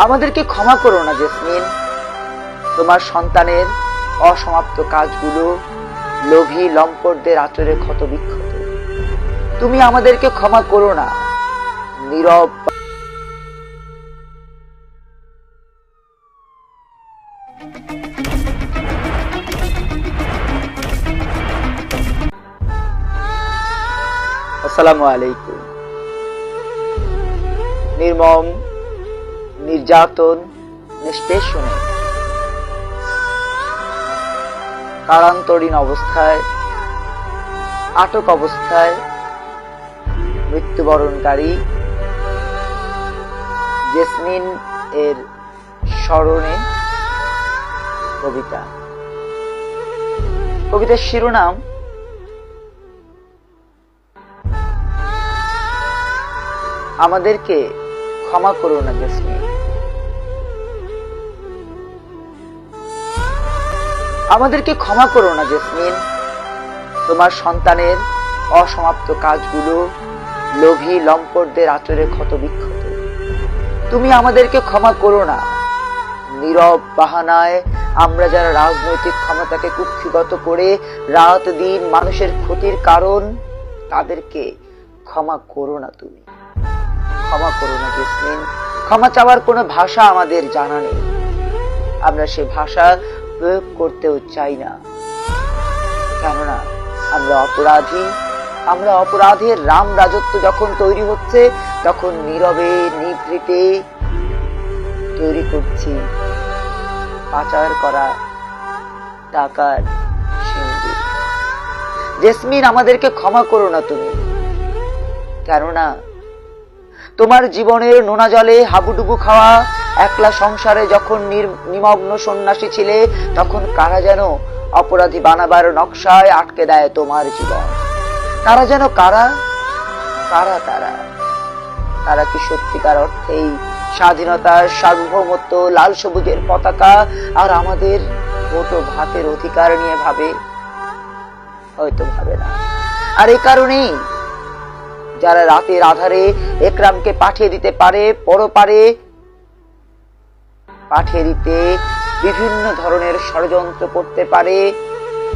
আমাদেরকে ক্ষমা করো না, জেসমিন। তোমার সন্তানের অসমাপ্ত কাজগুলো লোভী লম্পটদের আচরে ক্ষত বিক্ষত। তুমি আমাদেরকে ক্ষমা করো না, নীরব আসসালামু আলাইকুম। নির্মম নির্যাতন, নিষ্পেষণে। কারান্তরীণ অবস্থায়, আটক অবস্থায় মৃত্যুবরণকারী জেসমিন এর স্মরণে কবিতা। কবিতার শিরোনাম, আমাদেরকে ক্ষমা করো না জেসমিন। আমাদেরকে ক্ষমা করো না, জেসমিন। তোমার সন্তানের অসমাপ্ত কাজগুলো লোভী লম্পটদের আচরে ক্ষত বিক্ষত তুমি আমাদেরকে ক্ষমা করো না। নীরব বাহানায় আমরা যারা রাজনৈতিক ক্ষমতাকে কুক্ষিগত করে রাত দিন মানুষের ক্ষতির কারণ, তাদেরকে ক্ষমা করো না তুমি। ক্ষমা করো না, জেসমিন। ক্ষমা চাওয়ার কোনো ভাষা আমাদের জানা নেই। আমরা সে ভাষা প্রয়োগ করতেও চাই না। কেননা, আমরা অপরাধী। আমরা অপরাধের রাম রাজত্ব যখন তৈরি হচ্ছে, তখন নীরবে, নিভৃতে তৈরি করছি। পাচার করা টাকার জেসমিন, আমাদেরকে ক্ষমা করো না তুমি। কেননা, তোমার জীবনের নোনা জলে হাবুডুবু খাওয়া একলা সংসারে যখন নিমগ্ন সন্ন্যাসী ছিলে, তখন কারা যেন অপরাধী বানাবার নকশায় আটকে দেয় তোমার জীবন? তারা যেন কারা? কারা তারা তারা কি সত্যিকার অর্থেই স্বাধীনতার সার্বভৌমত্ব, লাল সবুজের পতাকা আর আমাদের ভোট ভাতের অধিকার নিয়ে ভাবে? হয়তো ভাবে না। আর এই কারণেই যারা রাতের আধারে একরামকে পাঠিয়ে দিতে পারে, পরপারে পাঠিয়ে দিতে বিভিন্ন ধরনের ষড়যন্ত্র করতে পারে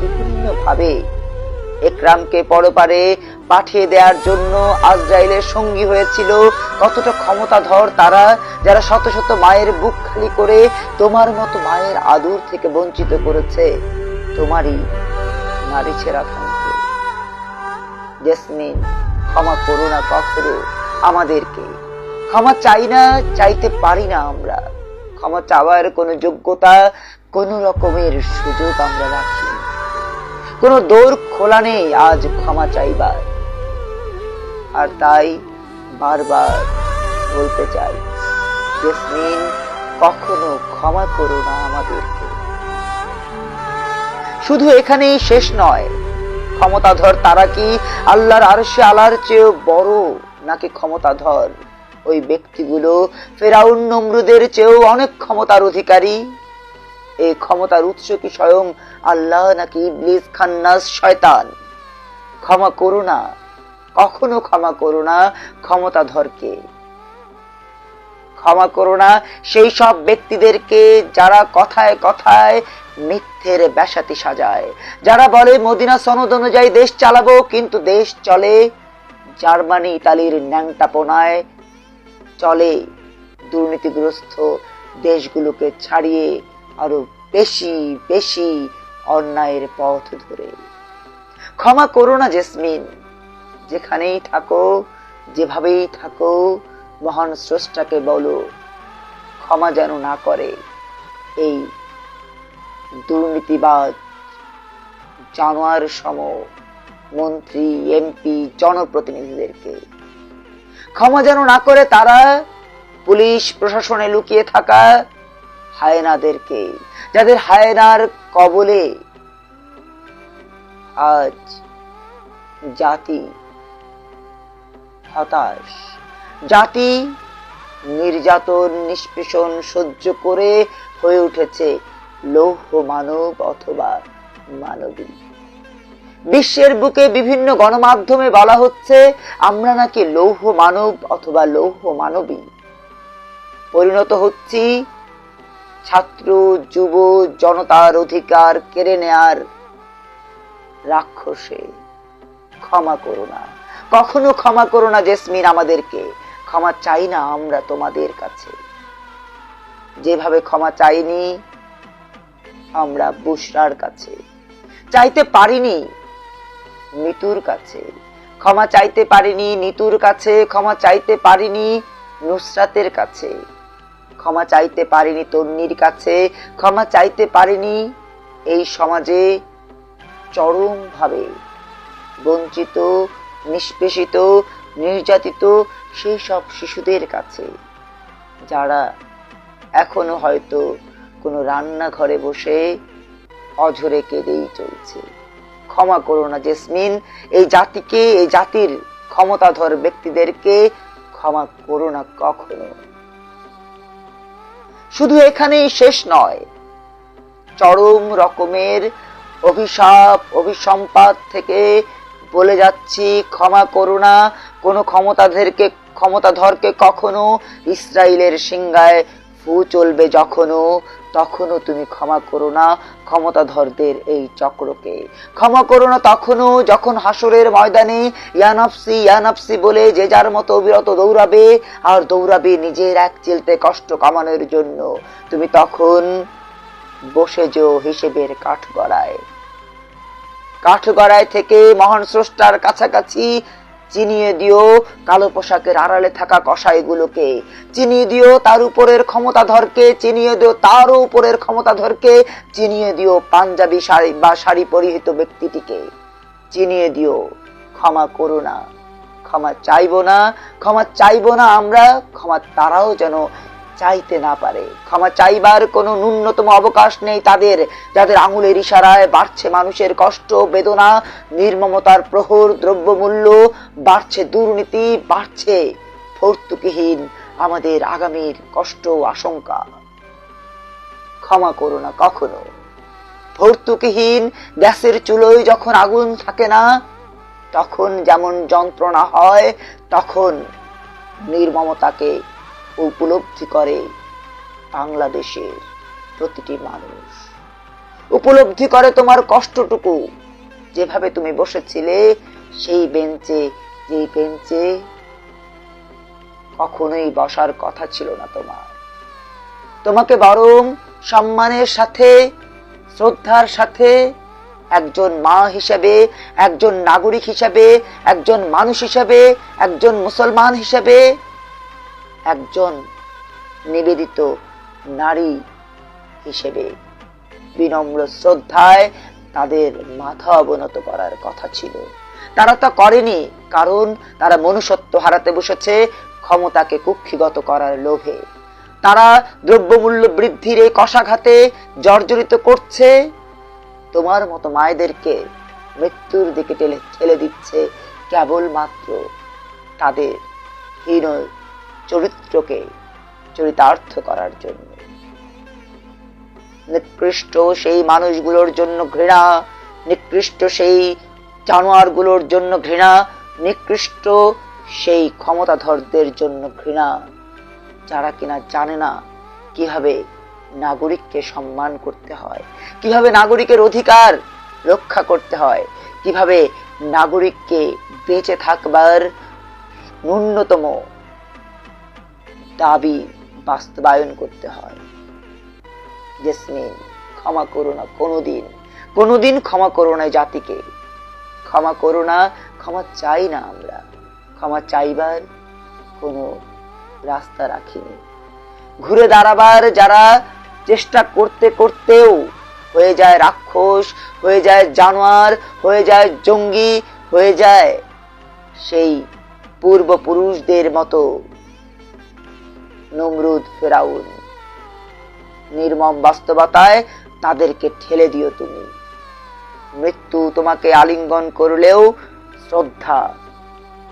বিভিন্ন ভাবে একরামকে পরপারে পাঠিয়ে দেওয়ার জন্য আজরাইলের সঙ্গী হয়েছিল। কতটা ক্ষমতাধর তারা, যারা শত শত মায়ের বুক খালি করে তোমার মতো মায়ের আদর থেকে বঞ্চিত করেছে। তোমারই নারী ছেঁড়া খানকে জেসমিন, ক্ষমা করো না কখনো আমাদেরকে। ক্ষমা চাই না, চাইতে পারি না আমরা। ক্ষমা চাওয়ার কোনো যোগ্যতা কোনো রকমের সুযোগ আমরা রাখি। কোনো দৌড় খোলা নেই আজ ক্ষমা চাইবার। আর তাই বারবার বলতে চাই, জেসমিন, কখনো ক্ষমা করো না আমাদেরকে। শুধু এখানেই শেষ নয়, ক্ষমতাধর তারা কি আল্লাহর আরশে আলার চেয়েও বড় নাকি ক্ষমতাধর? ওই ব্যক্তিগুলো ফেরাউন নমরুদের চেয়েও অনেক ক্ষমতার অধিকারী। এই ক্ষমতার উৎস কি স্বয়ং আল্লাহ নাকি ইবলিস, খান্নাস, শয়তান? ক্ষমা করো না। কখনো ক্ষমা করো না ক্ষমতাধরকে। ক্ষমা করো না সেই সব ব্যক্তিদেরকে যারা কথায় কথায় মিথ্যের ব্যাসাতি সাজায়। যারা বলে, মদিনা সনদ অনুযায়ী দেশ চালাবো, কিন্তু দেশ চলে জার্মানি, ইতালির ন্যাংটাপনায় চলে। দুর্নীতিগ্রস্ত দেশগুলোকে ছাড়িয়ে আরও বেশি বেশি অন্যায়ের পথ ধরে। ক্ষমা করো না, জেসমিন। যেখানেই থাকো, যেভাবেই থাকো, মহান স্রষ্টাকে বলো, ক্ষমা যেন না করে। এই দুর্নীতিবাদ জানোয়ার সম মন্ত্রী, এমপি, জনপ্রতিনিধিদেরকে ক্ষমা যেন না করে তারা পুলিশ প্রশাসনে লুকিয়ে থাকা হায়নাদেরকে, যাদের হায়নার কবলে আজ জাতি হতাশ। জাতি নির্যাতন, নিষ্পেষণ সহ্য করে হয়ে উঠেছে লৌহ মানব অথবা মানবী। বিশ্বের বুকে বিভিন্ন গণমাধ্যমে বলা হচ্ছে, আমরা নাকি লৌহ মানব অথবা লৌহ মানবী। পরিণত হচ্ছি ছাত্র, যুব, জনতার অধিকার কেড়ে নেয়ার রাক্ষসে। ক্ষমা করো না। কখনো ক্ষমা করো না জেসমিন আমাদেরকে। ক্ষমা চাই না আমরা তোমাদের কাছে। যেভাবে ক্ষমা চাইনি, আমরা বুসরার কাছে। চাইতে পারিনি নিতুর কাছে। ক্ষমা চাইতে পারিনি নিতুর কাছে, ক্ষমা চাইতে পারিনি নুসরাতের কাছে। ক্ষমা চাইতে পারিনি তন্নির কাছে, ক্ষমা চাইতে পারিনি এই সমাজে চরমভাবে। বঞ্চিত, নিষ্পেষিত, নির্যাতিত সেই সব শিশুদের কাছে, যারা এখনও হয়তো কোনো রান্নাঘরে বসে অঝরে কেঁদেই চলছে। ক্ষমা করো না, জেসমিন। এই জাতিকে, এই জাতির ক্ষমতাধর ব্যক্তিদেরকে ক্ষমা করো না কখনো। শুধু এখানেই শেষ নয়, চরম রকমের অভিশাপ অভিসম্পাদ থেকে বলে যাচ্ছি, ক্ষমা করো না। কোনো ক্ষমতাধরকে ক্ষমতাধরকে কখনো ইসরায়েলের সিংহায় ফু চলবে যখনও তখনও তুমি ক্ষমা করো না ক্ষমতাধরদের এই চক্রকে। ক্ষমা করো না তখনও যখন হাসরের ময়দানে ইয়ানফসি ইয়ানফসি বলে যে যার মতো অবিরত দৌড়াবে আর দৌড়াবে নিজের এক চিলতে কষ্ট কামানোর জন্য, তুমি তখন বসে যো হিসেবের কাঠগড়ায়। কাঠগড়ায় থেকে মহান স্রষ্টার কাছাকাছি চিনিয়ে দিও কালো পোশাকের আড়ালে থাকা কষাইগুলোকে চিনিয়ে দিও তার উপরের ক্ষমতাধরকে, চিনিয়ে দিও তারও উপরের ক্ষমতাধরকে, চিনিয়ে দিও পাঞ্জাবি শাড়ি বা শাড়ি পরিহিত ব্যক্তিটিকে। চিনিয়ে দিও, ক্ষমা করো না, ক্ষমা চাইব না, ক্ষমা চাইব না আমরা, ক্ষমা তারাও যেন চাইতে না পারে। ক্ষমা চাইবার কোনো ন্যূনতম অবকাশ নেই তাদের, যাদের আঙুলের ইশারায় বাড়ছে মানুষের কষ্ট, বেদনা, নির্মমতার প্রহর, দ্রব্যমূল্য, বাড়ছে দুর্নীতি, বাড়ছে ভর্তুকিহীন আমাদের আগামীর কষ্ট আশঙ্কা। ক্ষমা করো না কখনো। ভর্তুকিহীন গ্যাসের চুলোয় যখন আগুন থাকে না, তখন যেমন যন্ত্রণা হয়, তখন নির্মমতাকে উপলব্ধি করে বাংলাদেশের প্রতিটি মানুষ। উপলব্ধি করে তোমার কষ্টটুকু। যেভাবে তুমি বসেছিলে সেই বেঞ্চে, যেই বেঞ্চে কখনোই বসার কথা ছিল না তোমার। তোমাকে বরং সম্মানের সাথে, শ্রদ্ধার সাথে, একজন মা হিসাবে, একজন নাগরিক হিসাবে, একজন মানুষ হিসাবে, একজন মুসলমান হিসেবে একজন নিবেদিত নারী হিসেবে বিনম্র শ্রদ্ধায় তাদের মাথা অবনত করার কথা ছিল। তারা তা করেনি কারণ তারা মনুষ্যত্ব হারাতে বসেছে, ক্ষমতাকে কুক্ষিগত করার লোভে। তারা দ্রব্যমূল্য বৃদ্ধির এই কষাঘাতে জর্জরিত করছে। তোমার মতো মায়েদেরকে মৃত্যুর দিকে ঠেলে দিচ্ছে কেবলমাত্র তাদের হীন চরিত্রকে চরিতার্থ করার জন্য। নিকৃষ্ট সেই মানুষগুলোর জন্য ঘৃণা, নিকৃষ্ট সেই জানোয়ারগুলোর জন্য ঘৃণা, নিকৃষ্ট সেই ক্ষমতাধরদের জন্য ঘৃণা, যারা কিনা জানে না কীভাবে নাগরিককে সম্মান করতে হয়, কীভাবে নাগরিকের অধিকার রক্ষা করতে হয়, কীভাবে নাগরিককে বেঁচে থাকবার ন্যূনতম দাবি বাস্তবায়ন করতে হয়। জেসমিন, ক্ষমা করো না কোনোদিন। কোনোদিন ক্ষমা করো না জাতিকে। ক্ষমা করো না, ক্ষমা চাই না আমরা। ক্ষমা চাইবার কোনো রাস্তা রাখিনি। ঘুরে দাঁড়াবার যারা চেষ্টা করতে করতেও হয়ে যায় রাক্ষস, হয়ে যায় জানোয়ার, হয়ে যায় জঙ্গি, হয়ে যায় সেই পূর্বপুরুষদের মতো নমরুদ ফেরাউন। নির্মম বাস্তবতায় তাদেরকে ঠেলে দিও তুমি। মৃত্যু তোমাকে আলিঙ্গন করলেও শ্রদ্ধা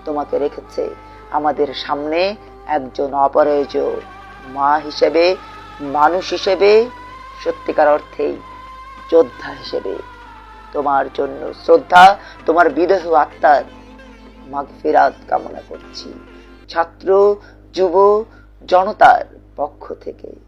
তোমাকে রেখেছে আমাদের সামনে একজন অপরাজয় মা হিসেবে, মানুষ হিসেবে, সত্যিকার অর্থেই যোদ্ধা হিসেবে। তোমার জন্য শ্রদ্ধা, তোমার বিদেহ আত্মার মাগফিরাত কামনা করছি। ছাত্র, যুব জনতার পক্ষ থেকে।